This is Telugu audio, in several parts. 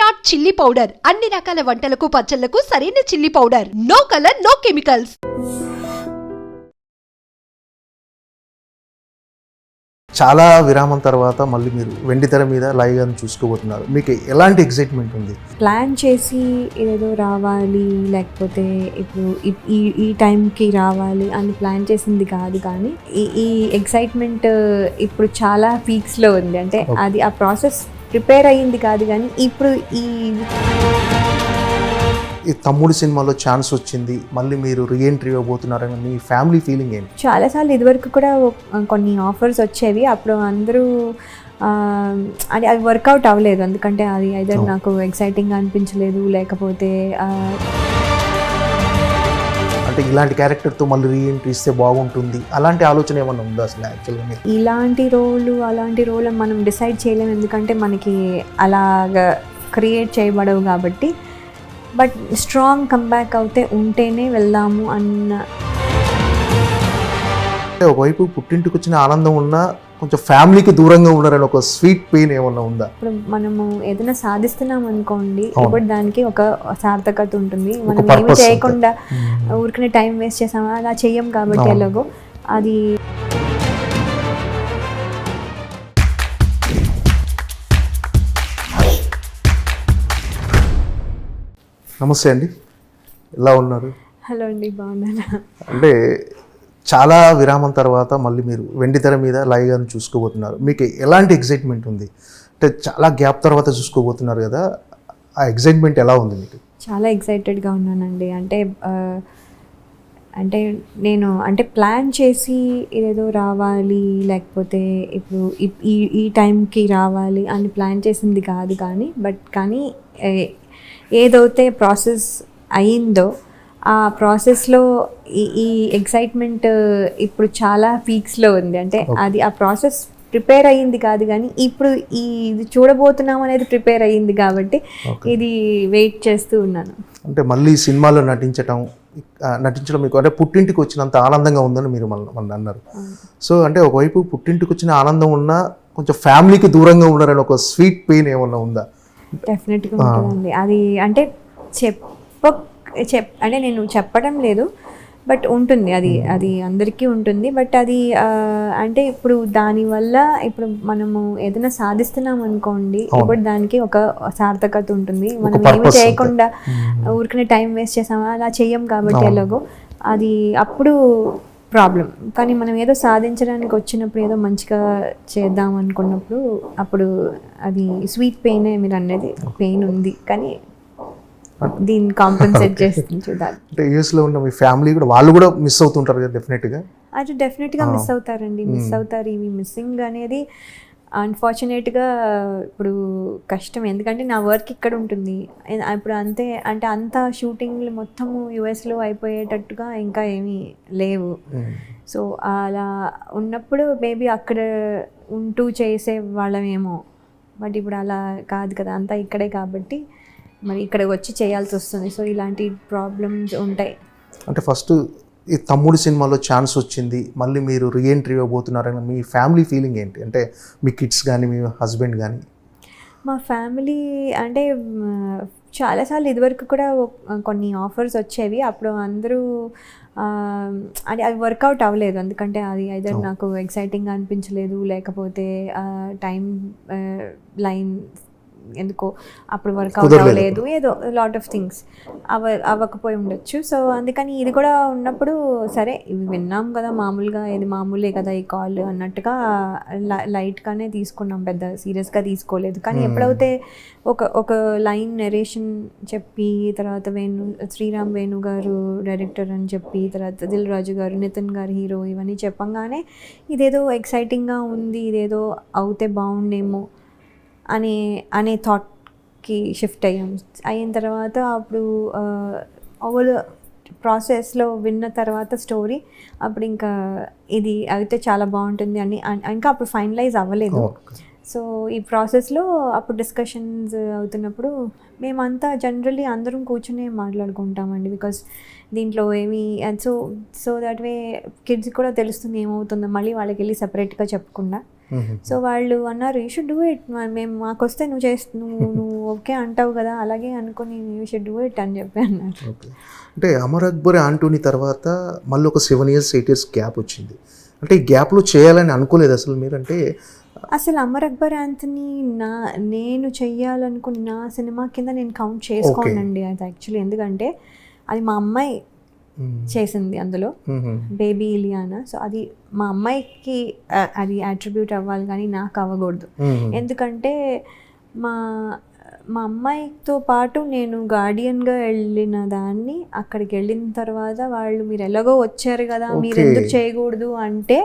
Virat chilli powder. అన్ని రకాల వంటలకు పచ్చళ్ళకు సరైన chilli powder. No colour no chemicals. చాలా విరామం తర్వాత మళ్ళీ మీరు వెండి తెర మీద లైవ్గా చూసుకోబోతున్నారు. మీకు ఎలాంటి ఎగ్జైట్మెంట్ ఉంది? ప్లాన్ చేసి ఏదో రావాలి లేకపోతే ఇప్పుడు ఈ- ఈ టైంకి రావాలి అని ప్లాన్ చేసింది కాదు కానీ ఈ ఈ ఎక్సైట్మెంట్ ఇప్పుడు చాలా పీక్స్లో ఉంది. అంటే. అది ఆ ప్రాసెస్ ప్రిపేర్ అయ్యింది కాదు కానీ ఇప్పుడు ఈ ఈ తమ్ముడు సినిమాలో ఛాన్స్ వచ్చింది. మళ్ళీ మీరు రీఎంట్రీ ఇవ్వబోతున్నారని మీ ఫ్యామిలీ ఫీలింగ్ ఏంటి? చాలాసార్లు ఇదివరకు కూడా కొన్ని ఆఫర్స్ వచ్చేవి. అప్పుడు అందరూ అది అవి వర్కౌట్ అవ్వలేదు. ఎందుకంటే అది Oh. నాకు ఎక్సైటింగ్గా అనిపించలేదు లేకపోతే అంటే ఇలాంటి క్యారెక్టర్తో మళ్ళీ రీఎంట్రీ ఇస్తే బాగుంటుంది. అలాంటి ఆలోచన ఏమన్నా ఉందా అసలు యాక్చువల్గా ఇలాంటి రోలు అలాంటి రోల్ మనం డిసైడ్ చేయలేము. ఎందుకంటే మనకి అలాగా క్రియేట్ చేయబడవు కాబట్టి. బట్ స్ట్రాంగ్ కంబ్యాక్ అవుతే ఉంటేనే వెళ్దాము అన్న ఒకవైపు పుట్టింటికి వచ్చిన ఆనందం ఉన్నా కొంచెం ఫ్యామిలీకి దూరంగా ఉన్నారని ఒక స్వీట్ పెయిన్ ఏమన్నా ఉందా? ఇప్పుడు మనము ఏదైనా సాధిస్తున్నాం అనుకోండి. ఇప్పుడు దానికి ఒక సార్థకత ఉంటుంది. మనం ఏమి. చేయకుండా ఊరికనే టైం వేస్ట్ చేసామా? అలా చెయ్యం కాబట్టి. ఎలాగో అది నమస్తే అండి. ఎలా ఉన్నారు? హలో అండి బాగున్నాను అంటే చాలా విరామం తర్వాత మళ్ళీ మీరు వెండి తెర మీద లైవ్గా చూసుకోబోతున్నారు. మీకు ఎలాంటి ఎగ్జైట్మెంట్ ఉంది? అంటే చాలా గ్యాప్ తర్వాత చూసుకోబోతున్నారు కదా ఆ ఎగ్జైట్మెంట్ ఎలా ఉంది మీకు? చాలా ఎక్సైటెడ్గా ఉన్నానండి. అంటే అంటే నేను అంటే ప్లాన్ చేసి ఏదో రావాలి లేకపోతే ఇప్పుడు ఈ- ఈ ఈ టైంకి రావాలి అని ప్లాన్ చేసింది కాదు కానీ బట్ కానీ ఏదైతే ప్రాసెస్ అయిందో ఆ ప్రాసెస్లో ఈ ఈ ఎక్సైట్మెంట్ ఇప్పుడు చాలా పీక్స్లో ఉంది. అంటే అది ఆ ప్రాసెస్ ప్రిపేర్ అయ్యింది కాదు కానీ ఇప్పుడు ఈ ఇది చూడబోతున్నాం అనేది ప్రిపేర్ అయ్యింది కాబట్టి ఇది వెయిట్ చేస్తూ ఉన్నాను. అంటే మళ్ళీ సినిమాలో నటించటం నటించడం మీకు అంటే పుట్టింటికి వచ్చినంత ఆనందంగా ఉందని మీరు మన అన్నారు. సో అంటే ఒకవైపు పుట్టింటికి వచ్చిన ఆనందం ఉన్నా కొంచెం ఫ్యామిలీకి దూరంగా ఉన్నారని ఒక స్వీట్ పెయిన్ ఏమన్నా ఉందా? డెఫినెట్గా ఉంటుందండి. అది అంటే చెప్ప చెప్ అంటే నేను చెప్పడం లేదు బట్ ఉంటుంది అది అది అందరికీ ఉంటుంది బట్ అది అంటే ఇప్పుడు దానివల్ల ఇప్పుడు మనము ఏదైనా సాధిస్తున్నాం అనుకోండి ఇప్పుడు దానికి ఒక సార్థకత ఉంటుంది. మనం ఏమి చేయకుండా ఊరికనే టైం వేస్ట్ చేసామా అలా చెయ్యం కాబట్టి ఎలాగో అది అప్పుడు ప్రాబ్లం కానీ మనం ఏదో సాధించడానికి వచ్చినప్పుడు ఏదో మంచిగా చేద్దాం అనుకున్నప్పుడు అప్పుడు అది స్వీట్ పెయిన్ మీరు అనేది పెయిన్ ఉంది. కానీ దీన్ని కాంపెన్సేట్ చేస్తుంది చూడాలి అంటే యూఎస్లో ఉన్న మీ ఫ్యామిలీ కూడా వాళ్ళు కూడా మిస్ అవుతుంటారు కదా డెఫినెట్గా అది డెఫినెట్గా మిస్ అవుతారండి. మిస్ అవుతారు ఇవి మిస్సింగ్ అనేది. అన్ఫార్చునేట్గా ఇప్పుడు కష్టం. ఎందుకంటే నా వర్క్ ఇక్కడ ఉంటుంది. ఇప్పుడు అంతే అంటే అంత షూటింగ్లు మొత్తము యుఎస్లో అయిపోయేటట్టుగా ఇంకా ఏమీ లేవు. సో అలా ఉన్నప్పుడు మేబీ అక్కడ ఉంటూ చేసే వాళ్ళమేమో. బట్ ఇప్పుడు అలా కాదు కదా. అంతా ఇక్కడే కాబట్టి మరి ఇక్కడ వచ్చి చేయాల్సి వస్తుంది. సో ఇలాంటి ప్రాబ్లమ్స్ ఉంటాయి. అంటే ఫస్ట్ ఈ తమ్ముడు సినిమాలో ఛాన్స్ వచ్చింది. మళ్ళీ మీరు రీఎంట్రీ ఇవ్వబోతున్నారని మీ ఫ్యామిలీ ఫీలింగ్ ఏంటి? అంటే మీ కిడ్స్ కానీ మీ హస్బెండ్ కానీ మా ఫ్యామిలీ అంటే చాలాసార్లు ఇదివరకు కూడా కొన్ని ఆఫర్స్ వచ్చేవి. అప్పుడు అందరూ అది అవి వర్కౌట్ అవ్వలేదు. ఎందుకంటే అది అయితే నాకు ఎక్సైటింగ్గా అనిపించలేదు. లేకపోతే టైం లైన్ ఎందుకో అప్పుడు వర్కౌట్. అవ్వలేదు ఏదో లాట్ ఆఫ్ థింగ్స్ అవ అవ్వకపోయి ఉండొచ్చు. సో అందుకని ఇది కూడా ఉన్నప్పుడు సరే ఇవి విన్నాం కదా మామూలుగా ఇది మామూలే కదా ఈ కాల్ అన్నట్టుగా లై- లైట్గానే తీసుకున్నాం. పెద్ద సీరియస్గా తీసుకోలేదు. కానీ ఎప్పుడైతే ఒక ఒక లైన్ నెరేషన్ చెప్పి తర్వాత వేణు శ్రీరామ్ వేణు గారు డైరెక్టర్ అని చెప్పి తర్వాత దిల్ రాజు గారు నితిన్ గారు హీరో ఇవన్నీ చెప్పంగానే ఇదేదో ఎక్సైటింగ్గా ఉంది ఇదేదో అవుతే బాగుండేమో అనే అనే థాట్కి షిఫ్ట్ అయ్యాం. అయిన తర్వాత అప్పుడు ఓవర్ ప్రాసెస్లో విన్న తర్వాత స్టోరీ అప్పుడు ఇంకా ఇది అయితే చాలా బాగుంటుంది అని అన్- ఇంకా అప్పుడు ఫైనలైజ్ అవ్వలేదు. సో ఈ ప్రాసెస్లో అప్పుడు డిస్కషన్స్ అవుతున్నప్పుడు మేమంతా జనరల్లీ అందరం కూర్చునే మాట్లాడుకుంటామండి బికాస్ దీంట్లో ఏమి so so that way kids కూడా తెలుస్తుంది ఏమవుతుందో మళ్ళీ వాళ్ళకి వెళ్ళి సపరేట్గా చెప్పకుండా సో వాళ్ళు అన్నారు యూ షుడ్ డూ ఇట్ మేము మాకు వస్తే నువ్వు చేస్తు నువ్వు నువ్వు ఓకే అంటావు కదా అలాగే అనుకుని యూ షుడ్ డూ ఇట్ అని చెప్పి అన్నారు. అంటే అమర్ అక్బర్ ఆంటోనీ తర్వాత మళ్ళీ ఒక seven years eight years gap వచ్చింది. అంటే ఈ గ్యాప్లో చేయాలని అనుకోలేదు అసలు మీరు అంటే అసలు అమర్ అక్బర్ యాంథనీ నా నేను చెయ్యాలనుకున్న నా సినిమా కింద నేను కౌంట్ చేసుకోనండి అది యాక్చువల్లీ ఎందుకంటే అది మా అమ్మాయి చేసింది అందులో. బేబీ ఇలియానా సో అది మా అమ్మాయికి అది అట్రిబ్యూట్ అవ్వాలి కానీ నాకు అవ్వకూడదు. ఎందుకంటే మా మా అమ్మాయితో పాటు నేను గార్డియన్గా వెళ్ళిన దాన్ని అక్కడికి వెళ్ళిన తర్వాత వాళ్ళు మీరు ఎలాగో వచ్చారు కదా మీరు. ఎందుకు చేయకూడదు అంటే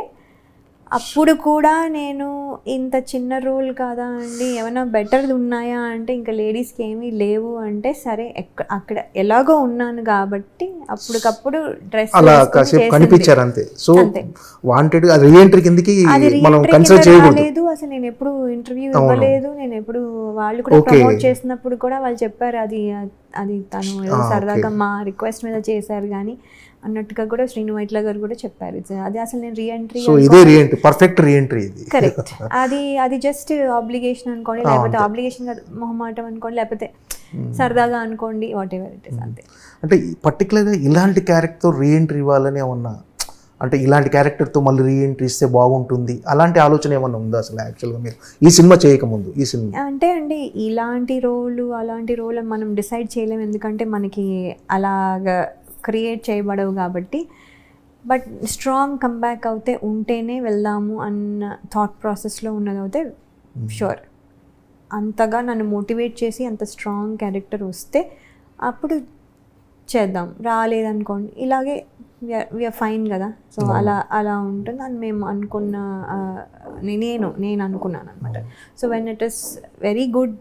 అప్పుడు కూడా నేను ఇంత చిన్న రోల్ కాదా అండి? ఏమైనా బెటర్ ఉన్నాయా అంటే ఇంకా లేడీస్కి ఏమీ లేవు అంటే సరే అక్కడ ఎలాగో ఉన్నాను కాబట్టి అప్పటికప్పుడు డ్రెస్ అలా కాసేపు కనిపించారు అంతే. సో. వాంటెడ్ అది రీఎంట్రీ కిందకి మనం కన్సిడర్ చేయకూడదు. అసలు నేను ఎప్పుడు ఇంటర్వ్యూ ఇవ్వలేదు. నేను ఎప్పుడు వాళ్ళు కూడా. ప్రమోట్ చేసినప్పుడు కూడా వాళ్ళు చెప్పారు అది అది తను సరదాగా. మా రిక్వెస్ట్ మీద చేశారు కానీ అన్నట్టుగా కూడా శ్రీను వైట్ల గారు కూడా చెప్పారు. అది అసలు నేను రీఎంట్రీ సో ఇదే రీఎంట్రీ పర్ఫెక్ట్ రీఎంట్రీ ఇది. కరెక్ట్ అది అది జస్ట్ ఆబ్లిగేషన్ అనుకోండి లేకపోతే ఆబ్లిగేషన్ మొహమాటం అనుకోండి లేకపోతే సరదాగా అనుకోండి వాట్ ఎవర్ ఇట్ ఇస్ అంతే. అంటే పర్టికులర్గా ఇలాంటి క్యారెక్టర్ రీఎంట్రీ ఇవ్వాలని ఏమన్నా అంటే ఇలాంటి క్యారెక్టర్తో మళ్ళీ రీఎంట్రీ ఇస్తే బాగుంటుంది అలాంటి ఆలోచన ఏమన్నా ఉందా అసలు యాక్చువల్గా మీరు? ఈ సినిమా చేయకముందు ఈ సినిమా. అంటే అండి ఇలాంటి రోలు అలాంటి రోల్ మనం డిసైడ్ చేయలేము ఎందుకంటే మనకి అలాగా క్రియేట్ చేయబడవు కాబట్టి. బట్ స్ట్రాంగ్ కంబ్యాక్ అవుతే ఉంటేనే వెళ్దాము అన్న థాట్ ప్రాసెస్లో ఉన్నది అయితే షూర్ అంతగా నన్ను మోటివేట్ చేసి అంత స్ట్రాంగ్ క్యారెక్టర్ వస్తే అప్పుడు చేద్దాం. రాలేదనుకోండి. ఇలాగే విఆర్ ఫైన్ కదా. సో అలా అలా ఉంటుంది. అని మేము అనుకున్న నేను నేను అనుకున్నాను అనమాట so when it is very good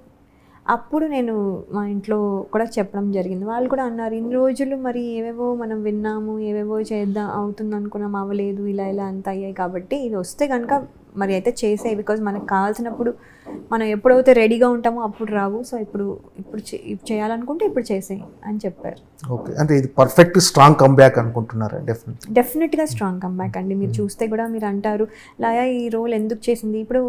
అప్పుడు నేను మా ఇంట్లో కూడా చెప్పడం జరిగింది. వాళ్ళు కూడా అన్నారు ఇన్ని రోజులు మరి ఏవేవో మనం విన్నాము ఏవేవో చేద్దాం అవుతుంది అనుకున్నాం అవ్వలేదు ఇలా ఇలా అంత అయ్యాయి కాబట్టి ఇది వస్తే కనుక మరి అయితే చేసాయి బికాజ్ మనకు కావాల్సినప్పుడు మనం ఎప్పుడైతే రెడీగా ఉంటామో అప్పుడు రావు. సో ఇప్పుడు ఇప్పుడు చేయాలనుకుంటే ఇప్పుడు చేసేయి అని చెప్పారు. ఓకే. అంటే ఇది పర్ఫెక్ట్ స్ట్రాంగ్ కంబ్యాక్ అనుకుంటున్నారా? డెఫినెట్ డెఫినెట్గా స్ట్రాంగ్ కంబ్యాక్ అండి. మీరు చూస్తే కూడా మీరు అంటారు లాయా ఈ రోల్ ఎందుకు చేసింది? ఇప్పుడు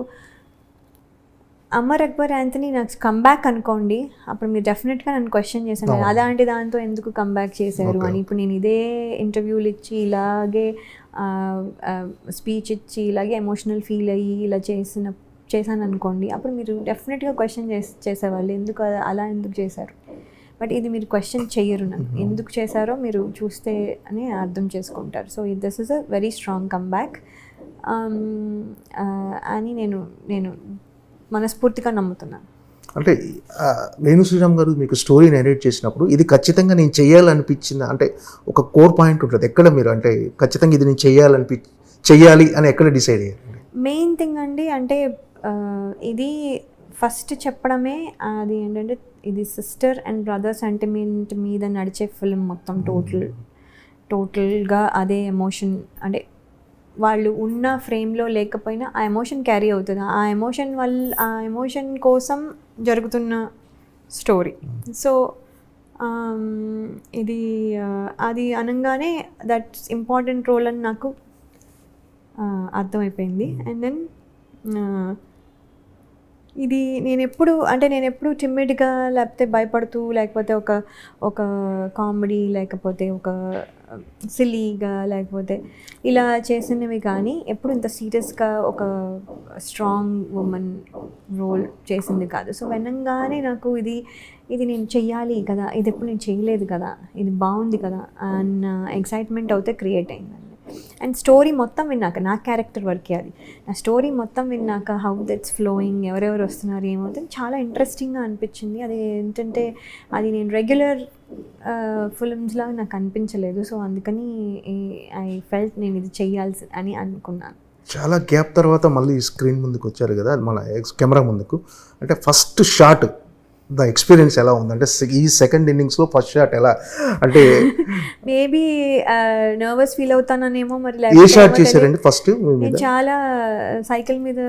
అమర్ అక్బర్ యాంథనీ నాకు కంబ్యాక్ అనుకోండి అప్పుడు మీరు డెఫినెట్గా నన్ను క్వశ్చన్ చేశాను. అలాంటి దాంతో ఎందుకు కంబ్యాక్ చేశారు. అని. ఇప్పుడు నేను ఇదే ఇంటర్వ్యూలు ఇచ్చి ఇలాగే స్పీచ్ ఇచ్చి ఇలాగే ఎమోషనల్ ఫీల్ అయ్యి ఇలా చేసిన చేశాను అనుకోండి అప్పుడు మీరు డెఫినెట్గా క్వశ్చన్ చేసి చేసేవాళ్ళు. ఎందుకు అలా- ఎందుకు చేశారు? బట్ ఇది మీరు క్వశ్చన్ చెయ్యరు నన్ను. ఎందుకు చేశారో మీరు చూస్తే అని అర్థం చేసుకుంటారు. So this is a very strong comeback అని నేను నేను మనస్ఫూర్తిగా నమ్ముతున్నాను. అంటే వేణు శ్రీరామ్ గారు మీకు స్టోరీ నెరేట్ చేసినప్పుడు ఇది ఖచ్చితంగా నేను చేయాలనిపించిన అంటే ఒక కోర్ పాయింట్ ఉంటుంది. ఎక్కడ మీరు? అంటే ఖచ్చితంగా ఇది నేను చేయాలనిపి చెయ్యాలి అని ఎక్కడ డిసైడ్ అయ్యారు? మెయిన్ థింగ్ అండి అంటే ఇది ఫస్ట్ చెప్పడమే అది ఏంటంటే ఇది సిస్టర్ అండ్ బ్రదర్ సెంటిమెంట్ మీద నడిచే ఫిల్మ్ మొత్తం టోటల్ టోటల్గా అదే ఎమోషన్ అంటే వాళ్ళు ఉన్న ఫ్రేమ్లో లేకపోయినా ఆ ఎమోషన్ క్యారీ అవుతుంది. ఆ ఎమోషన్ వల్ల ఆ ఎమోషన్ కోసం జరుగుతున్న స్టోరీ. సో ఇది అది అనగానే దట్స్ ఇంపార్టెంట్ రోల్ అని నాకు అర్థమైపోయింది. అండ్ దెన్ ఇది నేను ఎప్పుడు అంటే నేను ఎప్పుడు చిమ్మిడిగా లేకపోతే భయపడుతూ లేకపోతే ఒక ఒక కామెడీ లేకపోతే ఒక సిల్లీగా లేకపోతే ఇలా చేసినవి కానీ ఎప్పుడు ఇంత సీరియస్గా ఒక స్ట్రాంగ్ ఉమెన్ రోల్ చేసింది కాదు. సో వినంగానే నాకు ఇది ఇది నేను చెయ్యాలి కదా ఇది ఎప్పుడు నేను చేయలేదు కదా ఇది బాగుంది కదా అన్న ఎక్సైట్మెంట్ అయితే క్రియేట్ అయింది. అండ్ స్టోరీ మొత్తం విన్నాక నా క్యారెక్టర్ వరకే అది. నా స్టోరీ మొత్తం విన్నాక హౌ దట్స్ ఫ్లోయింగ్ ఎవరెవరు వస్తున్నారు ఏమవుతుంది చాలా ఇంట్రెస్టింగ్గా అనిపించింది. అది ఏంటంటే అది నేను రెగ్యులర్ ఫిల్మ్స్లో నాకు అనిపించలేదు. సో అందుకని ఐ ఫెల్ట్ నేను ఇది చేయాల్సి అని అనుకున్నాను. చాలా గ్యాప్ తర్వాత మళ్ళీ స్క్రీన్ ముందుకు వచ్చారు కదా మన కెమెరా ముందుకు. అంటే ఫస్ట్ షాట్ ద ఎక్స్పీరియన్స్ ఎలా ఉంది అంటే ఈ సెకండ్ ఇన్నింగ్స్లో ఫస్ట్ షాట్ ఎలా? అంటే మేబీ నర్వస్ ఫీల్ అవుతాననేమో మరి ఏ షాట్ చేశారండి ఫస్ట్ చాలా సైకిల్ మీద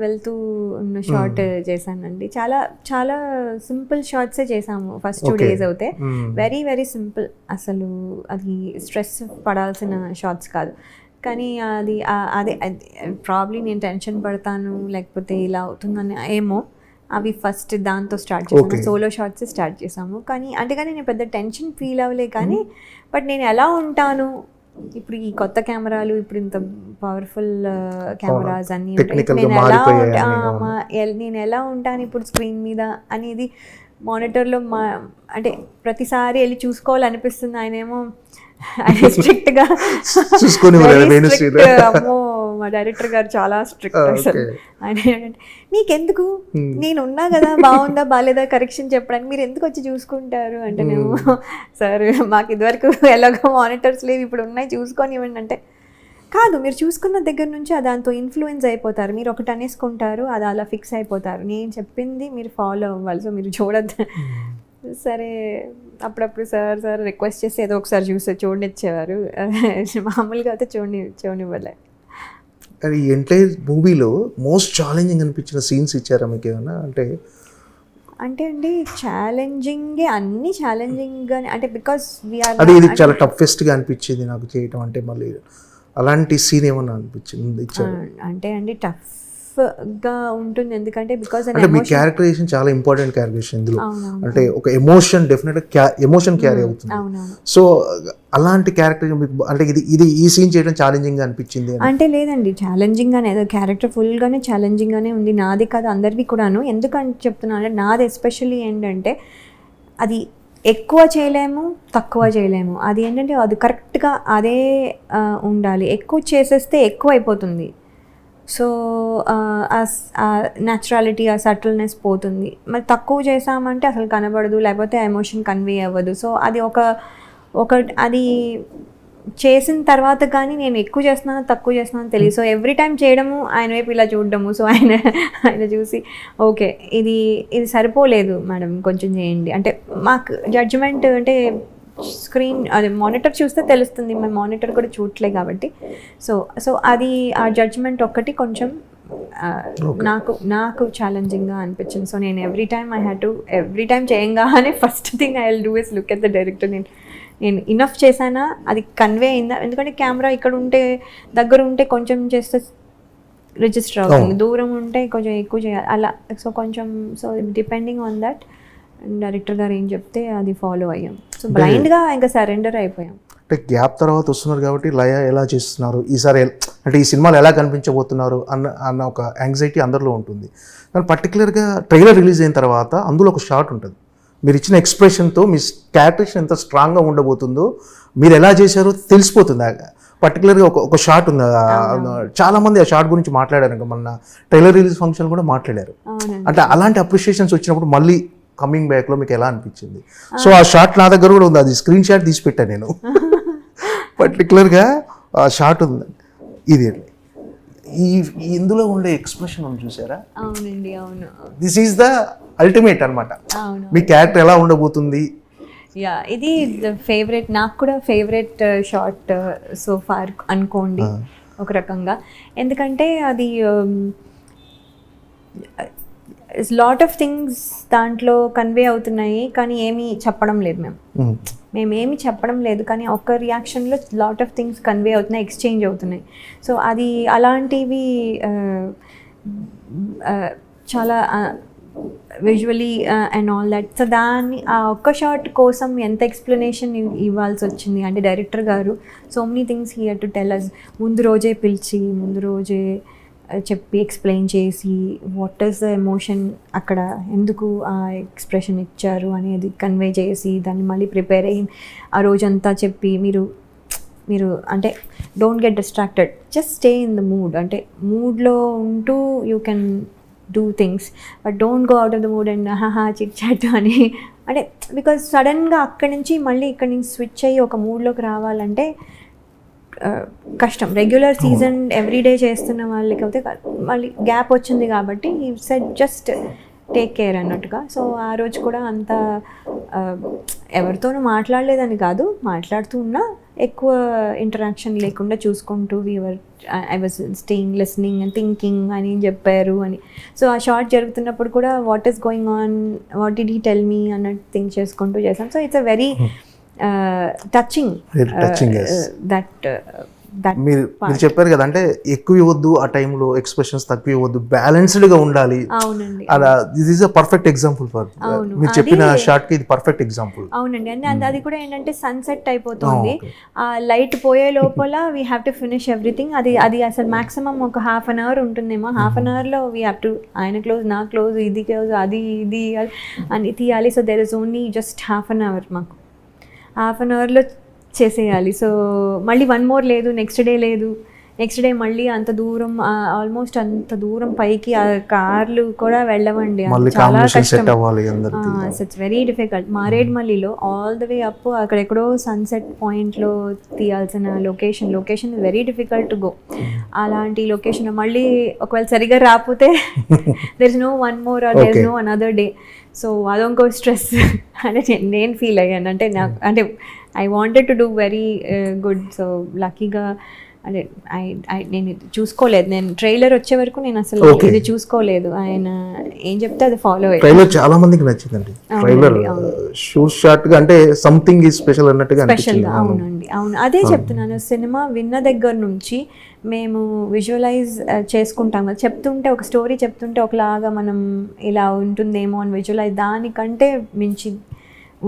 వెళ్తూ ఉన్న షార్ట్ చేశానండి. చాలా చాలా సింపుల్ షార్ట్సే చేసాము ఫస్ట్ టూ. డేస్ అవుతే. Hmm. వెరీ వెరీ సింపుల్ అసలు అది స్ట్రెస్ పడాల్సిన షార్ట్స్ కాదు. కానీ అది అదే ప్రాబ్లీ నేను టెన్షన్ పడతాను లేకపోతే ఇలా అవుతుందని ఏమో. అవి ఫస్ట్ దాంతో స్టార్ట్ చేసాము. సోలో షార్ట్స్ స్టార్ట్ చేసాము. కానీ అంటే కానీ నేను పెద్ద టెన్షన్ ఫీల్ అవ్వలే కానీ బట్ నేను ఎలా ఉంటాను? ఇప్పుడు ఈ కొత్త కెమెరాలు ఇప్పుడు ఇంత పవర్ఫుల్ కెమెరాస్ అన్ని నేను ఎలా ఉంటా- నేను ఎలా ఉంటాను ఇప్పుడు స్క్రీన్ మీద అనేది మానిటర్లో మా అంటే ప్రతిసారి వెళ్ళి చూసుకోవాలనిపిస్తుంది. ఆయనేమో ఆయన స్ట్రిక్ట్గా చూసుకొని మా డైరెక్టర్ గారు చాలా స్ట్రిక్ట్ అసలు. ఆయన ఏంటంటే, Hmm. నేను ఉన్నా కదా బాగుందా బాగాలేదా కరెక్షన్ చెప్పడానికి. మీరు ఎందుకు వచ్చి చూసుకుంటారు? అంటే నేను సార్ మాకు ఇదివరకు ఎలాగో మానిటర్స్ లేవు ఇప్పుడు ఉన్నాయి చూసుకొని ఇవ్వండి అంటే కాదు మీరు చూసుకున్న దగ్గర నుంచి దాంతో ఇన్ఫ్లుయెన్స్ అయిపోతారు. మీరు ఒకటి అనేసుకుంటారు అది అలా ఫిక్స్ అయిపోతారు. నేను చెప్పింది మీరు ఫాలో అవ్వాలి. సో మీరు చూడద్దు. సరే. అప్పుడప్పుడు సార్ సార్ రిక్వెస్ట్ చేసి ఏదో ఒకసారి చూసే చూడనిచ్చేవారు. మామూలుగా అయితే చూడని చూడనివ్వలే. అది ఎంటైర్ మూవీలో మోస్ట్ ఛాలెంజింగ్ అనిపించిన సీన్స్ ఇచ్చారా మీకు ఏమైనా అంటే అంటే అండి ఛాలెంజింగ్ అన్ని ఛాలెంజింగ్ అంటే బికాస్ వీఆర్ అది ఇది చాలా టఫెస్ట్గా అనిపించింది నాకు చేయటం అంటే మళ్ళీ అలాంటి సీన్ ఏమన్నా అనిపించింది ఇచ్చారు? అంటే అండి టఫ్ గా ఉంటుంది ఎందుకంటే బికాస్ అంటే మీ క్యారెక్టరైజేషన్ చాలా ఇంపార్టెంట్ క్యారెక్టరేషన్ ఇందులో. అంటే ఒక ఎమోషన్ డెఫినెట్ ఎమోషన్ క్యారీ అవుతుంది. సో అలాంటి క్యారెక్టర్ మీకు అంటే ఇది ఇది ఈ సీన్ చేయడం ఛాలెంజింగ్గా అనిపించింది అని. అంటే లేదండి ఛాలెంజింగ్ గానే క్యారెక్టర్ ఫుల్గానే ఛాలెంజింగ్ గానే ఉంది. నాది కాదు అందరివి కూడాను. ఎందుకంటే చెప్తున్నాను అంటే నాది ఎస్పెషల్లీ ఏంటంటే అది ఎక్కువ చేయలేము తక్కువ చేయలేము. అది ఏంటంటే అది కరెక్ట్గా అదే ఉండాలి. ఎక్కువ చేసేస్తే ఎక్కువ అయిపోతుంది. సో ఆ న్యాచురాలిటీ ఆ సటిల్నెస్ పోతుంది. మరి తక్కువ చేసామంటే అసలు కనబడదు లేకపోతే ఎమోషన్ కన్వే అవ్వదు. సో అది ఒక ఒక అది చేసిన తర్వాత కానీ నేను ఎక్కువ చేస్తున్నాను తక్కువ చేస్తున్నాను తెలియదు సో ఎవ్రీ టైం చేయడము ఆయన వైపు ఇలా చూడడము. సో ఆయన ఆయన చూసి ఓకే ఇది ఇది సరిపోలేదు మేడం కొంచెం చేయండి. అంటే మాకు జడ్జిమెంట్ అంటే స్క్రీన్ అది మానిటర్ చూస్తే తెలుస్తుంది. మేము మానిటర్ కూడా చూడలే కాబట్టి. సో సో అది ఆ జడ్జిమెంట్ ఒక్కటి కొంచెం నాకు నాకు ఛాలెంజింగ్గా అనిపించింది. సో నేను every time I had to every time చేయంగానే first thing I will do is look at the director నేను నేను ఇనఫ్ చేశానా? అది కన్వే అయిందా? ఎందుకంటే కెమెరా ఇక్కడ ఉంటే దగ్గర ఉంటే కొంచెం చేస్తే రిజిస్టర్ అవుతుంది. దూరం ఉంటే కొంచెం ఎక్కువ చేయాలి. అలా సో కొంచెం so depending on that director గారు ఏం చెప్తే అది ఫాలో అయ్యాం. సో బ్లైండ్గా ఇంకా సరెండర్ అయిపోయాం. అంటే గ్యాప్ తర్వాత వస్తున్నారు కాబట్టి లయ ఎలా చేస్తున్నారు? ఈసారి అంటే ఈ సినిమాలు ఎలా కనిపించబోతున్నారు? అన్న అన్న ఒక యాంగ్జైటీ అందరిలో ఉంటుంది. కానీ పర్టికులర్గా ట్రైలర్ రిలీజ్ అయిన తర్వాత అందులో ఒక షాట్ ఉంటుంది. మీరు ఇచ్చిన ఎక్స్ప్రెషన్తో మీ క్యారెక్టరేషన్ ఎంత స్ట్రాంగ్గా ఉండబోతుందో మీరు ఎలా చేశారో తెలిసిపోతుంది. పర్టికులర్గా ఒక ఒక షాట్ ఉంది. ఆ- చాలా మంది ఆ షాట్ గురించి మాట్లాడారు. ఇంకా మొన్న ట్రైలర్ రిలీజ్ ఫంక్షన్ కూడా మాట్లాడారు. అంటే అలాంటి అప్రిషియేషన్స్ వచ్చినప్పుడు మళ్ళీ కమింగ్ బ్యాక్లో మీకు ఎలా అనిపించింది? సో ఆ షాట్ నా దగ్గర కూడా ఉంది. అది స్క్రీన్ షాట్ తీసి పెట్టా నేను. పర్టికులర్గా ఆ షాట్ ఉంది. ఇది ఈ ఇందులో ఉండే ఎక్స్ప్రెషన్ చూసారా? అవునండి అవును. దిస్ ఈజ్ ద అల్టిమేట్ అన్నమాట. అవును మీ క్యారెక్టర్ ఎలా ఉండబోతుంది? యా ఇది ఫేవరెట్ నాకు కూడా ఫేవరెట్ షార్ట్ సో ఫార్ అనుకోండి ఒక రకంగా. ఎందుకంటే అది um, లాట్ ఆఫ్ థింగ్స్ దాంట్లో కన్వే అవుతున్నాయి కానీ ఏమీ చెప్పడం లేదు మేము ఉమ్, మేము ఏమి చెప్పడం లేదు కానీ ఒక్క రియాక్షన్లో లాట్ ఆఫ్ థింగ్స్ కన్వే అవుతున్నాయి ఎక్స్చేంజ్ అవుతున్నాయి. సో అది అలాంటివి ఆ, ఆ, చాలా visually and all that so దాన్ని ఆ ఒక్క షాట్ కోసం ఎంత ఎక్స్ప్లెనేషన్ ఇవ్వాల్సి వచ్చింది? అంటే డైరెక్టర్ గారు so many things here to tell us ముందు రోజే పిలిచి ముందు రోజే చెప్పి ఎక్స్ప్లెయిన్ చేసి వాట్ ఈస్ ద ఎమోషన్ అక్కడ ఎందుకు ఆ ఎక్స్ప్రెషన్ ఇచ్చారు అనేది కన్వే చేసి దాన్ని మళ్ళీ ప్రిపేర్ అయ్యి ఆ రోజంతా చెప్పి మీరు మీరు అంటే don't get distracted just stay in the mood అంటే మూడ్లో ఉంటూ you can do things but don't go out of the mood and హాహా చిట్ చాట్ అని. అంటే బికాజ్ సడన్గా అక్కడి నుంచి మళ్ళీ ఇక్కడి నుంచి స్విచ్ అయ్యి ఒక మూడ్లోకి రావాలంటే కష్టం. రెగ్యులర్ సీజన్ ఎవ్రీడే చేస్తున్న వాళ్ళకి అయితే మళ్ళీ గ్యాప్ వచ్చింది కాబట్టి ఈ సెట్ జస్ట్ టేక్ కేర్ అన్నట్టుగా. సో ఆ రోజు కూడా అంత ఎవరితోనూ మాట్లాడలేదని కాదు. మాట్లాడుతూ ఉన్నా ఎక్కువ ఇంటరాక్షన్ లేకుండా చూసుకుంటూ Weaver I was staying listening and thinking అని చెప్పారు అని. సో ఆ షార్ట్ జరుగుతున్నప్పుడు కూడా what is going on what did he tell me అన్నట్టు థింక్ చేసుకుంటూ చేసాం so it's a very touching yes. That మీరు మీరు చెప్పారు కదా అంటే ఎక్కువ ఇవ్వద్దు ఆ టైంలో ఎక్స్ప్రెషన్స్ తక్కువ ఇవ్వద్దు బ్యాలెన్స్డ్గా ఉండాలి. అవునండి. అలా this is a perfect example for. మీరు చెప్పిన షార్ట్కి ఇది పర్ఫెక్ట్ ఎగ్జాంపుల్ అవునండి. అంటే అది- అది కూడా ఏంటంటే సన్సెట్ అయిపోతుంది. Okay. ఆ లైట్ పోయే లోపల we have to finish everything అది అది అసలు మాక్సిమం ఒక హాఫ్ అన్ అవర్ ఉంటుందేమో. హాఫ్ అన్ అవర్లో వీ హ్యావ్ టు ఆయన క్లోజ్ నా క్లోజ్ ఇది క్లోజ్ అది ఇది అని తీయాలి. So there is only just half an hour మాకు. హాఫ్ అన్ అవర్లో చేసేయాలి. సో మళ్ళీ వన్ మోర్ లేదు నెక్స్ట్ డే లేదు. నెక్స్ట్ డే మళ్ళీ అంత దూరం ఆల్మోస్ట్ అంత దూరం పైకి ఆ కార్లు కూడా వెళ్ళవండి. చాలా కష్టం. ఇట్స్ వెరీ డిఫికల్ట్ మారేడ్మల్లిలో ఆల్ ద వే అప్ అక్కడెక్కడో సన్సెట్ పాయింట్లో తీయాల్సిన location location very difficult to go అలాంటి లొకేషన్ మళ్ళీ ఒకవేళ సరిగా రాకపోతే there is no one more or there is. No another day so అదొక స్ట్రెస్ అంటే నేను- నేను ఫీల్ అయ్యాను. అంటే నాకు అంటే I wanted to do very good so లక్కీగా అంటే ఐ ఐ నేను ఇది చూసుకోలేదు. నేను ట్రైలర్ వచ్చే వరకు నేను అసలు Okay. ఇది చూసుకోలేదు. ఆయన ఏం చెప్తే అది ఫాలో అయ్యాను ట్రైలర్ చాలా మందికి నచ్చిందండి. ట్రైలర్ షూట్ షార్ట్గా అంటే సంథింగ్ ఈ స్పెషల్ అన్నట్టుగా అనిపించింది. స్పెషల్గా అవునండి అవును. అదే చెప్తున్నాను సినిమా విన్న దగ్గర నుంచి మేము విజువలైజ్ చేసుకుంటాం కదా. చెప్తుంటే ఒక స్టోరీ చెప్తుంటే ఒకలాగా మనం ఇలా ఉంటుందేమో అని విజువలైజ్ దానికంటే మించి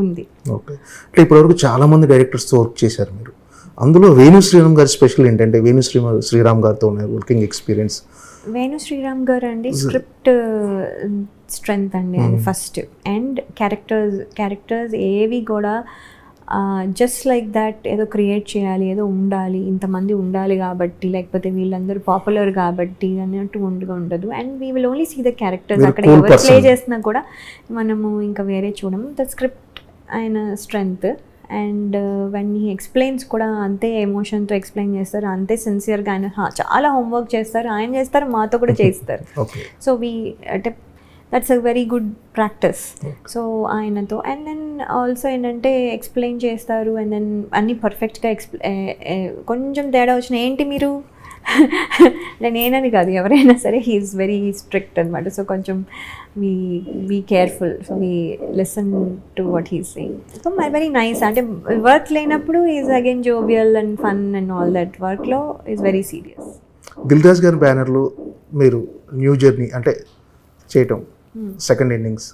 ఉంది. ఓకే. అంటే ఇప్పటివరకు చాలా మంది డైరెక్టర్స్తో వర్క్ చేశారు మీరు. అందులో వేణు శ్రీరామ్ గారి స్పెషల్ ఏంటంటే వేణు శ్రీ శ్రీరామ్ గారితో ఉన్న వర్కింగ్ ఎక్స్పీరియన్స్ వేణు శ్రీరామ్ గారు అండి స్క్రిప్ట్ స్ట్రెంగ్త్ అండి ఫస్ట్ అండ్ క్యారెక్టర్స్ క్యారెక్టర్స్ ఏవి కూడా జస్ట్ లైక్ దట్ ఏదో క్రియేట్ చేయాలి ఏదో ఉండాలి ఇంతమంది ఉండాలి కాబట్టి లేకపోతే వీళ్ళందరూ పాపులర్ కాబట్టి అన్నట్టు ఉండగా ఉండదు. And we will only see the characters అక్కడ ఎవరు ప్లే. చేసినా కూడా మనము ఇంకా వేరే చూడము. ద స్క్రిప్ట్ ఆయన strength and when he explains కూడా అంతే ఎమోషన్తో ఎక్స్ప్లెయిన్ చేస్తారు. అంతే సిన్సియర్గా ఆయన చాలా హోంవర్క్ చేస్తారు. ఆయన చేస్తారు మాతో కూడా చేస్తారు సో వీ అంటే that's a very good practice so ఆయనతో అండ్ దెన్ ఆల్సో ఏంటంటే ఎక్స్ప్లెయిన్ చేస్తారు. అండ్ దెన్ అన్నీ పర్ఫెక్ట్గా ఎక్స్ప్లె కొంచెం తేడా వచ్చిన ఏంటి మీరు అంటే నేనని కాదు ఎవరైనా సరే హీఈస్ వెరీ స్ట్రిక్ట్ అనమాట సో కొంచెం we be careful so we listen to what he saying so my very nice అంటే వర్క్ లేనప్పుడు is again jovial and fun and all that వర్క్లో is very serious Dil Raj గారి బ్యానర్లో మీరు న్యూ జర్నీ అంటే చేయటం second innings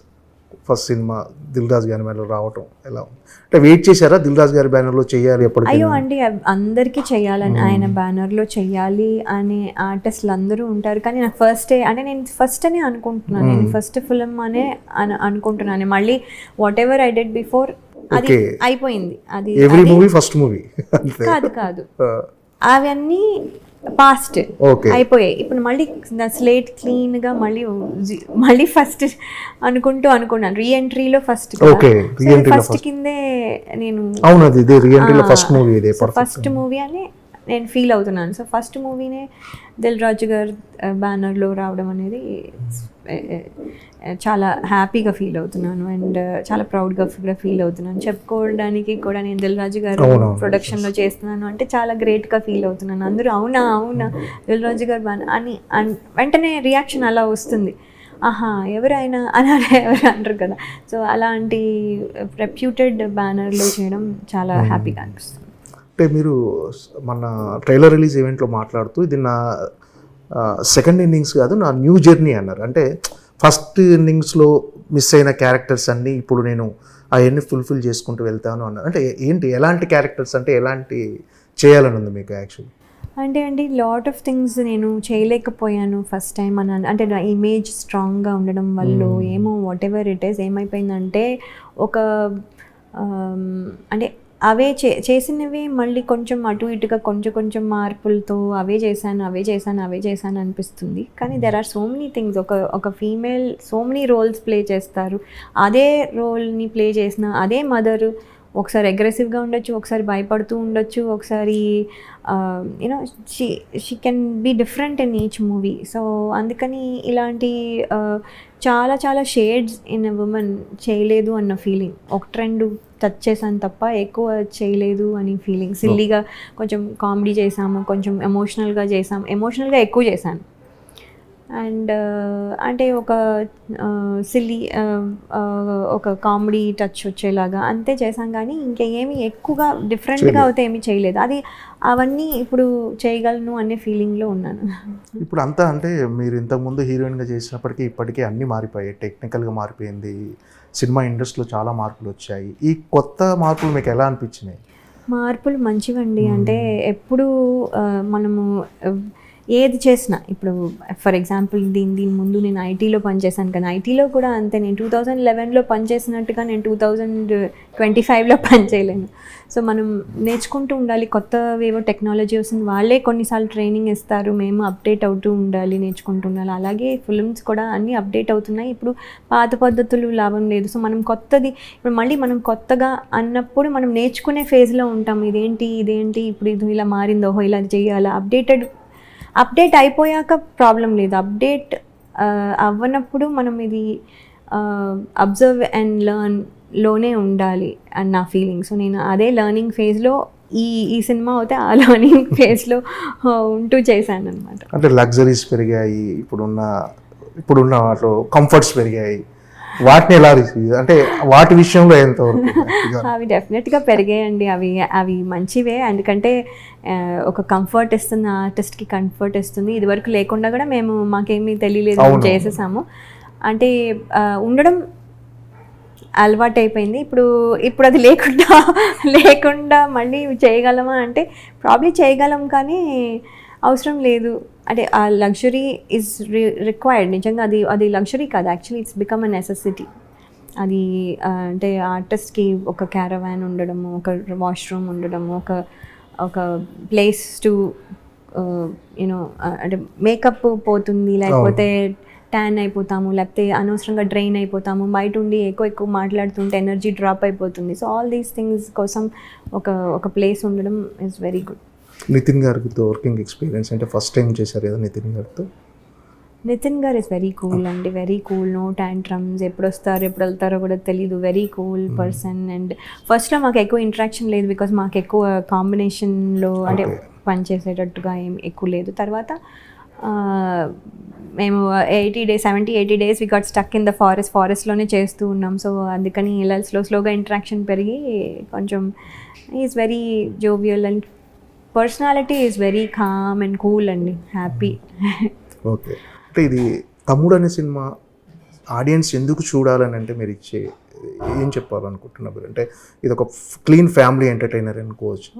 first cinema Dil Raj గారి బ్యానర్లో రావటం ఎలా ఉంది? అంటే వెయిట్ చేశారా దిల్ రాజ్ గారి బ్యానర్లో చేయాలి ఎప్పటికీ అయ్యో అండి అందరికీ చెయ్యాలని ఆయన బ్యానర్లో చెయ్యాలి అనే ఆర్టిస్టులు అందరూ ఉంటారు. కానీ నాకు ఫస్ట్ అంటే నేను ఫస్ట్ అనే అనుకుంటున్నాను. నేను ఫస్ట్ ఫిలిం అనే అన- అనుకుంటున్నాను. మళ్ళీ whatever I did before అది. అయిపోయింది. అది ఎవ్రీ మూవీ ఫస్ట్ మూవీ కాదు కాదు. అవన్నీ పాస్ట్ అయిపోయాయి. ఇప్పుడు మళ్ళీ స్లేట్ క్లీన్గా మళ్ళీ మళ్ళీ ఫస్ట్ అనుకుంటూ అనుకున్నాను. రీఎంట్రీలో ఫస్ట్ ఫస్ట్. కిందే నేను ఫస్ట్ మూవీ ఫస్ట్ మూవీ అని నేను ఫీల్ అవుతున్నాను. సో ఫస్ట్ మూవీనే దిల్ రాజు గారు బ్యానర్లో రావడం అనేది eh, eh, చాలా హ్యాపీగా ఫీల్ అవుతున్నాను. అండ్ చాలా ప్రౌడ్గా కూడా ఫీల్ అవుతున్నాను. చెప్పుకోవడానికి కూడా నేను దిల్ రాజు గారు. ప్రొడక్షన్లో చేస్తున్నాను. అంటే చాలా గ్రేట్గా ఫీల్ అవుతున్నాను. అందరూ అవునా అవునా దిల్ రాజు గారు బ్యానర్ అని అన్- వెంటనే రియాక్షన్ అలా వస్తుంది. ఆహా ఎవరైనా అని అలా ఎవరు అంటారు కదా. సో అలాంటి రెప్యూటెడ్ బ్యానర్లో చేయడం చాలా హ్యాపీగా అనిపిస్తుంది. అంటే మీరు మన ట్రైలర్ రిలీజ్ ఈవెంట్లో మాట్లాడుతూ ఇది నా సెకండ్ ఇన్నింగ్స్ కాదు నా న్యూ జర్నీ అన్నారు. అంటే ఫస్ట్ ఇన్నింగ్స్లో మిస్ అయిన క్యారెక్టర్స్ అన్నీ ఇప్పుడు నేను అవన్నీ ఫుల్ఫిల్ చేసుకుంటూ వెళ్తాను అన్నారు. అంటే ఏంటి ఎలాంటి క్యారెక్టర్స్ అంటే ఎలాంటి చేయాలని ఉంది మీకు యాక్చువల్లీ? అంటే అండి లాట్ ఆఫ్ థింగ్స్ నేను చేయలేకపోయాను ఫస్ట్ టైం అని అంటే నా ఇమేజ్ స్ట్రాంగ్గా ఉండడం వల్ల ఏమో వాట్ ఎవర్ ఇట్ ఈస్ ఏమైపోయిందంటే ఒక అంటే అవే చే చేసినవి మళ్ళీ కొంచెం అటు ఇటుగా కొంచెం కొంచెం మార్పులతో అవే చేశాను అవే చేశాను అవే చేశాను అనిపిస్తుంది. కానీ there are so many things ఒక ఒక female so many roles play చేస్తారు. అదే రోల్ని ప్లే చేసిన అదే మదరు ఒకసారి అగ్రెసివ్గా ఉండొచ్చు ఒకసారి భయపడుతూ ఉండొచ్చు ఒకసారి you know she she can be different in each movie so అందుకని ఇలాంటి చాలా చాలా షేడ్స్ ఇన్ అ ఉమెన్ చేయలేదు అన్న ఫీలింగ్ ఒక ట్రెండ్ టచ్ చేశాను తప్ప ఎక్కువ చేయలేదు అని ఫీలింగ్ సిల్లీగా కొంచెం కామెడీ చేసాము కొంచెం ఎమోషనల్గా చేసాము ఎమోషనల్గా ఎక్కువ చేశాను. అండ్ అంటే ఒక సిల్లీ ఒక కామెడీ టచ్ వచ్చేలాగా అంతే చేశాం కానీ ఇంకా ఏమి ఎక్కువగా డిఫరెంట్గా అయితే ఏమీ చేయలేదు. అది అవన్నీ ఇప్పుడు చేయగలను అనే ఫీలింగ్లో ఉన్నాను. ఇప్పుడు అంతా అంటే మీరు ఇంతకుముందు హీరోయిన్గా చేసినప్పటికీ ఇప్పటికీ అన్నీ మారిపోయాయి. టెక్నికల్గా మారిపోయింది. సినిమా ఇండస్ట్రీలో చాలా మార్పులు వచ్చాయి. ఈ కొత్త మార్పులు మీకు ఎలా అనిపించినాయి? మార్పులు మంచివండి. అంటే ఎప్పుడు మనము ఏది చేసినా ఇప్పుడు ఫర్ ఎగ్జాంపుల్ దీని దీని ముందు నేను ఐటీలో పనిచేశాను కదా. ఐటీలో కూడా అంతే. నేను టూ థౌజండ్ లెవెన్లో పనిచేసినట్టుగా నేను టూ థౌజండ్ ట్వంటీ ఫైవ్లో పనిచేయలేను. సో మనం నేర్చుకుంటూ ఉండాలి. కొత్తవేవో టెక్నాలజీ వస్తుంది. వాళ్ళే కొన్నిసార్లు ట్రైనింగ్ ఇస్తారు. మేము అప్డేట్ అవుతూ ఉండాలి నేర్చుకుంటూ ఉండాలి. అలాగే ఫిల్మ్స్ కూడా అన్నీ అప్డేట్ అవుతున్నాయి. ఇప్పుడు పాత పద్ధతులు లాభం లేదు. సో మనం కొత్తది ఇప్పుడు మళ్ళీ మనం కొత్తగా అన్నప్పుడు మనం నేర్చుకునే ఫేజ్లో ఉంటాం. ఇదేంటి ఇదేంటి ఇప్పుడు ఇది ఇలా మారిందో ఓహో ఇలా చేయాలా? అప్డేటెడ్ అప్డేట్ అయిపోయాక ప్రాబ్లం లేదు. అప్డేట్ అవ్వనప్పుడు మనం ఇది అబ్జర్వ్ అండ్ లర్న్ లోనే ఉండాలి అని నా ఫీలింగ్ సో నేను అదే లర్నింగ్ ఫేజ్లో ఈ ఈ సినిమా అయితే ఆ లర్నింగ్ ఫేజ్లో ఉంటూ చేశాను అనమాట అంటే లగ్జరీస్ పెరిగాయి ఇప్పుడున్న ఇప్పుడున్న వాటిలో కంఫర్ట్స్ పెరిగాయి. వాటిని ఎలా అంటే వాటి విషయంలో ఇక అవి డెఫినెట్గా పెరిగాయండి. అవి అవి మంచివే. ఎందుకంటే ఒక కంఫర్ట్ ఇస్తుంది ఆర్టిస్ట్కి కంఫర్ట్ ఇస్తుంది. ఇదివరకు లేకుండా కూడా మేము మాకేమీ తెలియలేదు. చేసేసాము. అంటే ఉండడం అలవాటు అయిపోయింది ఇప్పుడు ఇప్పుడు అది లేకుండా లేకుండా మళ్ళీ చేయగలమా అంటే ప్రాబ్లీ చేయగలం కానీ అవసరం లేదు. అంటే ఆ లగ్జరీ ఈజ్ రిక్వైర్డ్ నిజంగా అది అది లగ్జరీ కాదు. Actually it's become a necessity అది అంటే ఆర్టిస్ట్కి ఒక క్యారవాన్ ఉండడము ఒక వాష్రూమ్ ఉండడము ఒక ఒక ప్లేస్ టు యూనో అంటే మేకప్ పోతుంది లేకపోతే ట్యాన్ అయిపోతాము లేకపోతే అనవసరంగా డ్రైన్ అయిపోతాము బయట ఉండి ఎక్కువ ఎక్కువ మాట్లాడుతుంటే ఎనర్జీ డ్రాప్ అయిపోతుంది. సో ఆల్ దీస్ థింగ్స్ కోసం ఒక ఒక ప్లేస్ ఉండడం ఇస్ వెరీ గుడ్ నితిన్ గారితో వర్కింగ్ ఎక్స్పీరియన్స్ అంటే ఫస్ట్ టైం చేశారు కదా నితిన్ గారితో? నితిన్ గారు ఇస్ వెరీ కూల్ అండి. వెరీ కూల్ నో ట్యాంట్రమ్స్ ఎప్పుడు వస్తారు ఎప్పుడు వెళ్తారో కూడా తెలియదు వెరీ కూల్ పర్సన్ అండ్ ఫస్ట్లో మాకు ఎక్కువ ఇంట్రాక్షన్ లేదు బికాస్ మాకు ఎక్కువ కాంబినేషన్లో అంటే. పనిచేసేటట్టుగా ఏం ఎక్కువ లేదు. తర్వాత మేము eighty days seventy eighty days we got stuck in the forest ఫారెస్ట్లోనే చేస్తూ ఉన్నాం. సో అందుకని ఇలా స్లో స్లోగా ఇంట్రాక్షన్ పెరిగి కొంచెం is very jovial and personality is very calm and cool అండి హ్యాపీ ఓకే అంటే ఇది తమ్ముడు అనే సినిమా ఆడియన్స్ ఎందుకు చూడాలని అంటే మీరు ఇచ్చే ఏం చెప్పాలనుకుంటున్నారు అంటే ఇది ఒక క్లీన్ ఫ్యామిలీ ఎంటర్టైనర్ అనుకోవచ్చు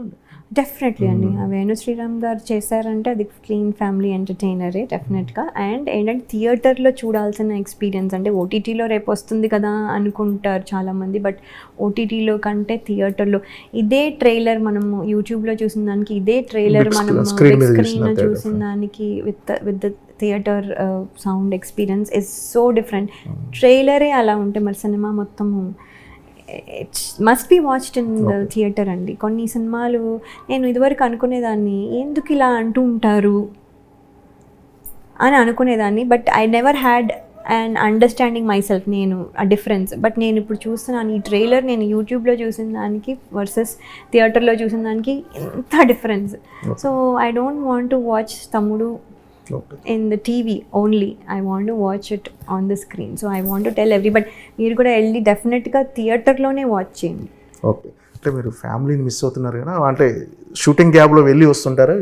డెఫినెట్లీ అండి. వేణు శ్రీరామ్ గారు చేశారంటే అది క్లీన్ ఫ్యామిలీ ఎంటర్టైనరే డెఫినెట్గా అండ్ ఏంటంటే థియేటర్లో చూడాల్సిన ఎక్స్పీరియన్స్ అంటే ఓటీటీలో రేపు వస్తుంది కదా అనుకుంటారు చాలామంది బట్ ఓటీటీలో కంటే థియేటర్లో ఇదే ట్రైలర్ మనము యూట్యూబ్లో చూసిన దానికి ఇదే ట్రైలర్ Big screen- మనము screen బిగ్ మీద స్క్రీన్ చూసిన దానికి with with the theatre sound experience is so different ట్రైలరే అలా ఉంటే మరి సినిమా మొత్తము it's must be watched in the theatre అండి. కొన్ని సినిమాలు నేను ఇదివరకు అనుకునేదాన్ని ఎందుకు ఇలా అంటూ ఉంటారు? అని అనుకునేదాన్ని but I never had and understanding myself నేను ఆ డిఫరెన్స్ బట్ నేను ఇప్పుడు చూస్తున్నాను ఈ ట్రైలర్ నేను యూట్యూబ్లో చూసిన దానికి వర్సెస్ థియేటర్లో చూసిన దానికి ఎంత difference so I don't want to watch Thammudu in the TV only I want watch it on the screen so I want tell every but మీరు కూడా వెళ్ళి డెఫినెట్గా థియేటర్లోనే వాచ్ చేయండి. ఓకే అంటే మీరు ఫ్యామిలీని మిస్ అవుతున్నారు కదా అంటే షూటింగ్ గ్యాప్లో వెళ్ళి వస్తుంటారా?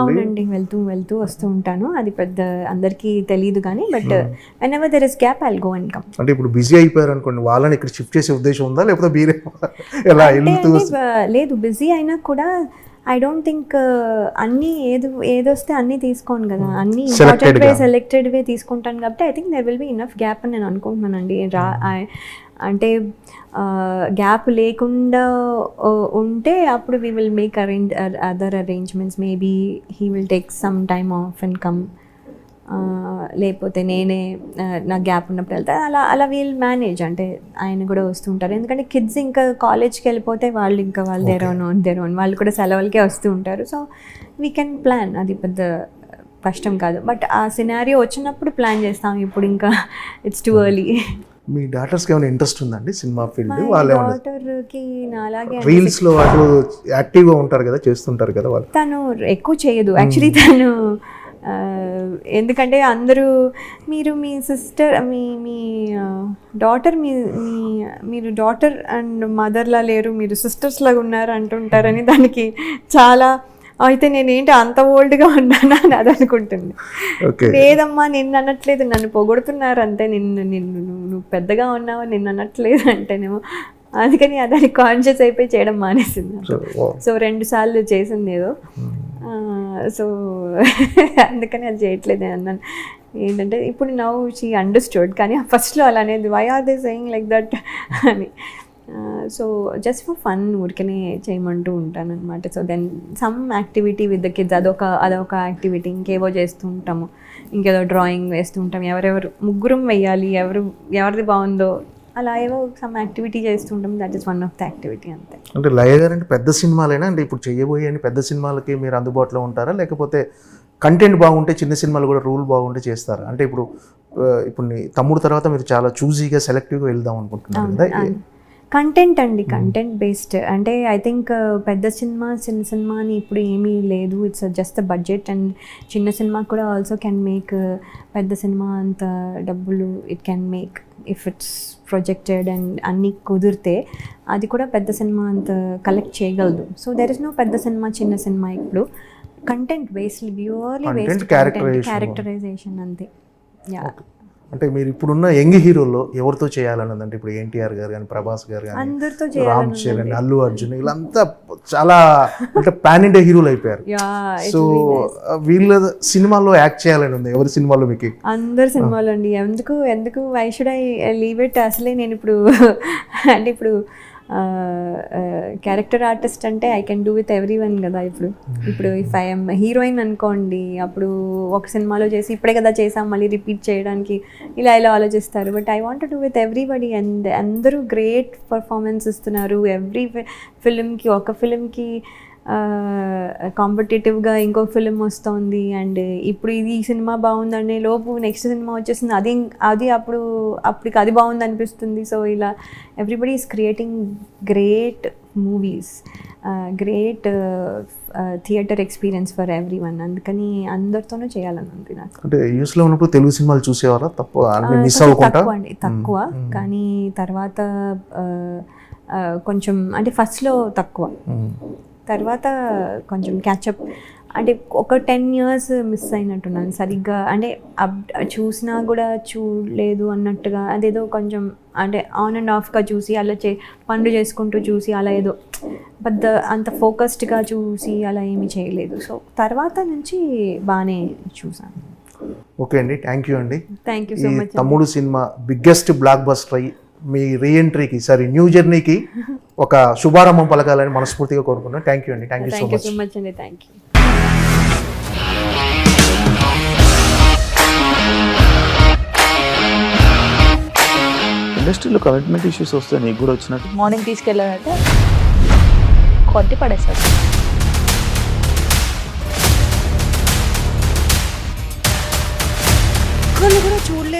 అవునండి వెళ్తూ వెళ్తూ వస్తూ ఉంటాను. అది పెద్ద అందరికీ తెలియదు కానీ but whenever there is gap I'll go and come అంటే ఇప్పుడు బిజీ అయిపోయారు అనుకోండి వాళ్ళని ఇక్కడ షిఫ్ట్ చేసే ఉద్దేశం ఉందా? లేకపోతే మీరే ఎలా వెళ్తూ లేదు బిజీ అయినా కూడా ఐ డోంట్ థింక్ అన్నీ ఏదో ఏదొస్తే అన్నీ తీసుకోను కదా. అన్నీ ఇంపార్టెంట్ వే. సెలెక్టెడ్ వే తీసుకుంటాను కాబట్టి I think there will be enough gap అని నేను అనుకుంటున్నానండి. రా I- అంటే గ్యాప్ లేకుండా ఉంటే అప్పుడు we will make arrange other arrangements maybe he will take some time off and come లేకపోతే నేనే నా గ్యాప్ ఉన్నప్పుడు వెళ్తా. అలా అలా వీల్ మేనేజ్. అంటే ఆయన కూడా వస్తుంటారు ఎందుకంటే కిడ్స్ ఇంకా కాలేజ్కి వెళ్ళిపోతే వాళ్ళు ఇంకా వాళ్ళు their own on their own వాళ్ళు కూడా సెలవులకే వస్తూ ఉంటారు. సో వీ కెన్ ప్లాన్ అది పెద్ద కష్టం కాదు. బట్ ఆ సినారియో వచ్చినప్పుడు ప్లాన్ చేస్తాం. ఇప్పుడు ఇంకా ఇట్స్ టూ ఎర్లీ మీ డాటర్స్కి ఏమైనా ఇంట్రెస్ట్ ఉందండి సినిమా ఫీల్డ్? వాళ్ళు డాటర్కి నాలాగే రీల్స్లో వాళ్ళు యాక్టివ్గా ఉంటారు కదా చేస్తుంటారు కదా వాళ్ళు. తను ఎక్కువ చేయదు. యాక్చువల్లీ తను ఆ, ఎందుకంటే అందరూ మీరు మీ సిస్టర్ మీ మీ డాటర్ మీ మీ మీరు డాటర్ అండ్ మదర్లా లేరు మీరు సిస్టర్స్ లాగా ఉన్నారు అంటుంటారని దానికి చాలా అయితే నేనేంటి అంత ఓల్డ్గా ఉన్నానా అని అది అనుకుంటుంది. లేదమ్మా నిన్ను అనట్లేదు నన్ను పొగుడుతున్నారు అంతే నిన్ను నిన్ను నువ్వు పెద్దగా ఉన్నావు నిన్ను అనట్లేదు అంటేనేమో అందుకని దాన్ని కాన్షియస్ అయిపోయి చేయడం మానేసింది. సో రెండు సార్లు చేసింది ఏదో. ఆ, సో అందుకని అది చేయట్లేదు నేను అన్నాను. ఏంటంటే ఇప్పుడు నవ్వు షీ అండర్స్టూడ్ కానీ ఫస్ట్లో అలా అనేది why are they saying like that అని. సో జస్ట్ ఫర్ ఫన్ ఊరికనే చేయమంటూ ఉంటాను అనమాట so then some activity with the kids అదొక అదొక యాక్టివిటీ ఇంకేవో చేస్తూ ఉంటాము. ఇంకేదో డ్రాయింగ్ వేస్తూ ఉంటాం. ఎవరెవరు ముగ్గురం వెయ్యాలి ఎవరు ఎవరిది బాగుందో అలా ఏవో సమ్ యాక్టివిటీ చేస్తుంటాం. That is one of the activity అంతే. అంటే లయ గారు అంటే పెద్ద సినిమాలేనా అంటే ఇప్పుడు చేయబోయే పెద్ద సినిమాలకి మీరు అందుబాటులో ఉంటారా? లేకపోతే కంటెంట్ బాగుంటే చిన్న సినిమాలు కూడా రూల్ బాగుంటే చేస్తారా? అంటే ఇప్పుడు ఇప్పుడు తమ్ముడు తర్వాత మీరు చాలా చూజీగా సెలెక్టివ్గా వెళ్దాం అనుకుంటున్నారు కదా. కంటెంట్ అండి కంటెంట్ బేస్డ్ అంటే ఐ థింక్ పెద్ద సినిమా చిన్న సినిమా అని ఇప్పుడు ఏమీ లేదు. ఇట్స్ జస్ట్ బడ్జెట్ అండ్ చిన్న సినిమా కూడా ఆల్సో కెన్ మేక్ పెద్ద సినిమా అంత డబ్బులు it can make if it's projected and అన్నీ కుదిరితే అది కూడా పెద్ద సినిమా అంత కలెక్ట్ చేయగలదు. సో దెర్ ఇస్ నో పెద్ద సినిమా చిన్న సినిమా ఇప్పుడు. Content based purely based. Characterization అంతే. యా అంటే మీరు ఇప్పుడున్న యంగ్ హీరోల్లో ఎవరితో చేయాలన్నది అంటే ఇప్పుడు ఎన్టీఆర్ గారు కానీ ప్రభాస్ గారు కానీ రామ్ చరణ్ అల్లు అర్జున్ వీళ్ళంతా చాలా అంటే పాన్ ఇండియా హీరోలు అయిపోయారు. సో వీళ్ళ సినిమాల్లో యాక్ట్ చేయాలని ఉంది. ఎవరి సినిమాలో మీకు? అందరు సినిమాలు అండి ఎందుకు ఎందుకు why should I leave it అసలే నేను ఇప్పుడు అంటే ఇప్పుడు క్యారెక్టర్ ఆర్టిస్ట్ అంటే I can do with everyone కదా ఇప్పుడు. ఇప్పుడు ఇఫ్ ఐఎమ్ హీరోయిన్ అనుకోండి అప్పుడు ఒక సినిమాలో చేసి ఇప్పుడే కదా చేసాం మళ్ళీ రిపీట్ చేయడానికి ఇలా ఇలా ఆలోచిస్తారు. But I want do with everybody and అందరూ గ్రేట్ పర్ఫార్మెన్స్ ఇస్తున్నారు. ఎవ్రీ ఫిలింకి ఒక ఫిలింకి కాంపిటేటివ్గా ఇంకో ఫిలిం వస్తుంది అండ్ ఇప్పుడు ఇది ఈ సినిమా బాగుందనే లోపు నెక్స్ట్ సినిమా వచ్చేసింది. అది అది అప్పుడు అప్పటికి అది బాగుంది అనిపిస్తుంది సో ఇలా everybody is creating great movies great theatre experience for everyone అందుకని అందరితోనూ చేయాలని ఉంది నాకు. అంటే యూస్లో ఉన్నప్పుడు తెలుగు సినిమాలు చూసేవారా? తప్ప అన్ని మిస్ తక్కువ అండి తక్కువ. కానీ తర్వాత కొంచెం అంటే ఫస్ట్లో తక్కువ. తర్వాత కొంచెం క్యాచప్ అంటే ఒక టెన్ ఇయర్స్ మిస్ అయినట్టున్నాను సరిగ్గా. అంటే అప్ చూసినా కూడా చూడలేదు అన్నట్టుగా అదేదో కొంచెం అంటే ఆన్ అండ్ ఆఫ్గా చూసి అలా చే పనులు చేసుకుంటూ చూసి అలా ఏదో పెద్ద అంత ఫోకస్డ్గా చూసి అలా ఏమీ చేయలేదు. సో తర్వాత నుంచి బాగానే చూసాను. ఓకే అండి. థ్యాంక్ యూ అండి. థ్యాంక్ యూ సో మచ్ తమ్ముడు సినిమా బిగ్గెస్ట్ బ్లాక్ బస్టర్ అయ్యి మీ రీఎంట్రీకి సారీ న్యూ జర్నీకి ఒక శుభారంభం పలకాలని మనస్ఫూర్తిగా కోరుకున్నాను థ్యాంక్ యూ అండి. Thank you so much so much అండి. థ్యాంక్ యూ ఇండస్ట్రీలో కమిట్మెంట్ ఇష్యూస్ వస్తే నీకు కూడా వచ్చినట్టు. మార్నింగ్ తీసుకెళ్ళాడంటే కొట్టి పడేస్తాడు